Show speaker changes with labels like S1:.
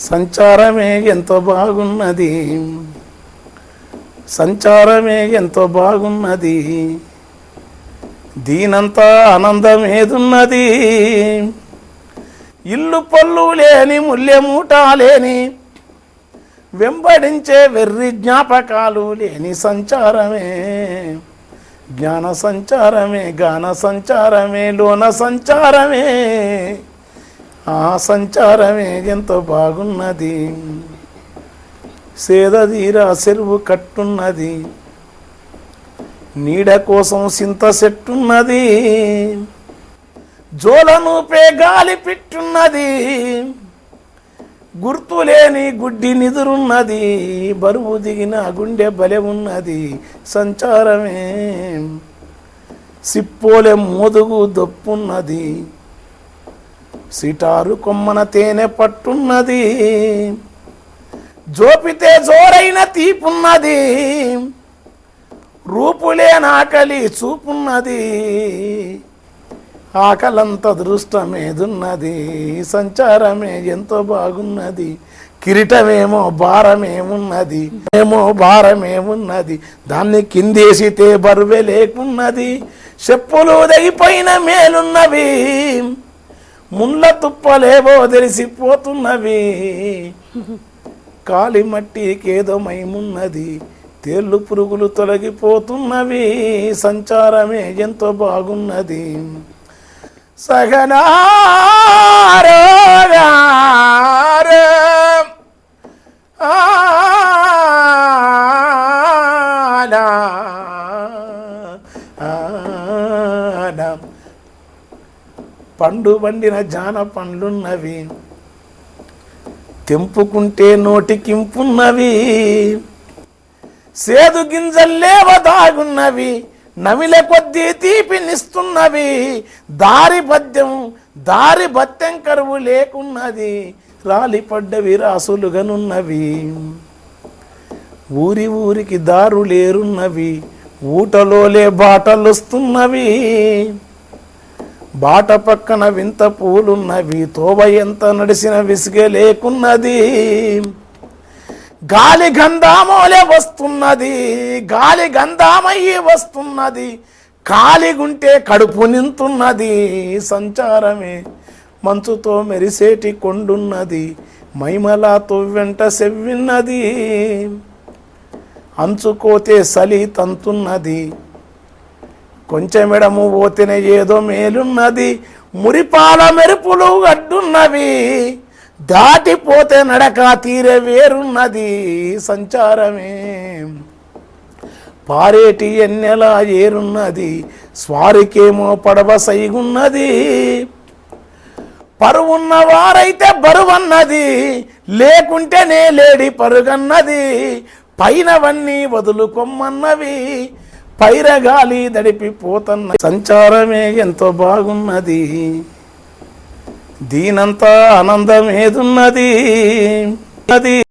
S1: సంచారమే ఎంతో బాగున్నది. సంచారమే ఎంతో బాగున్నది. దీనంతా ఆనందమేదున్నది. ఇల్లు పళ్ళు లేని ముల్యమూట లేని వెంబడించే వెర్రి జ్ఞాపకాలు లేని సంచారమే. జ్ఞాన సంచారమే గాన సంచారమే లోన సంచారమే. ఆ సంచారమే ఎంతో బాగున్నది. సేదదీరా చెరువు కట్టున్నది. నీడ కోసం సింత చెట్టున్నది జోలనూపే గాలి పెట్టున్నది. గుర్తులేని గుడ్డి నిదురున్నది. బరువు దిగిన గుండె బలె ఉన్నది. సంచారమే సిప్పోలే మోదుగు దొప్పున్నది. సిటారు కొమ్మన తేనె పట్టున్నది. జోపితే జోరైన తీపున్నది. రూపులే నాకలి చూపున్నది. ఆకలంత దృష్టమేదున్నది. సంచారమే ఎంతో బాగున్నది. కిరీటమేమో భారమేమున్నది. ఏమో భారమేమున్నది. దాన్ని కిందేసితే బరువే లేకున్నది. చెప్పులు దగిపోయిన మేలున్నవి. ముళ్ళ తుప్పలేవో తెలిసిపోతున్నవి. కాలి మట్టికేదో తేళ్ళు పురుగులు తొలగిపోతున్నవి సంచారమే ఎంతో బాగున్నది. సగనా ఆ పండు వండిన జాన పండ్లున్నవి తెంపుకుంటే నోటికింపున్నవి. సేదు గింజల్లేవ దాగున్నవి నమిల కొద్దీ తీపినిస్తున్నవి దారి పద్యం దారి భత్యం కరువు లేకున్నది. రాలిపడ్డవి రాసులుగనున్నవి ఊరి ఊరికి దారులేరున్నవి. ఊటలోలే బాటలొస్తున్నవి. బాట పక్కన వింత పూలున్నవి తోవ ఎంత నడిసిన విసిగే లేకున్నది. గాలి గంధామోలే వస్తున్నది గాలి గంధామయ్యి వస్తున్నది కాలిగుంటే కడుపు నింతున్నది సంచారమే మంచుతో మెరిసేటి కొండున్నది మైమలాతో వెంట సెవ్విన్నది. అంచుకోతే సలి తంతున్నది కొంచెమిడము పోతేనే ఏదో మేలున్నది. మురిపాల మెరుపులు అడ్డున్నవి. దాటిపోతే నడక తీరే వేరున్నది సంచారమే. పారేటి ఎన్నెలా ఏరున్నది. స్వారికేమో పడవ సైగున్నది. పరువున్న వారైతే బరువన్నది. లేకుంటేనే లేడి పరుగన్నది. పైనవన్నీ వదులుకొమ్మన్నవి. పైరగాలి దడిపిపోతున్న సంచారమే ఎంతో బాగున్నది. దీనంతా ఆనందమేదున్నది. అది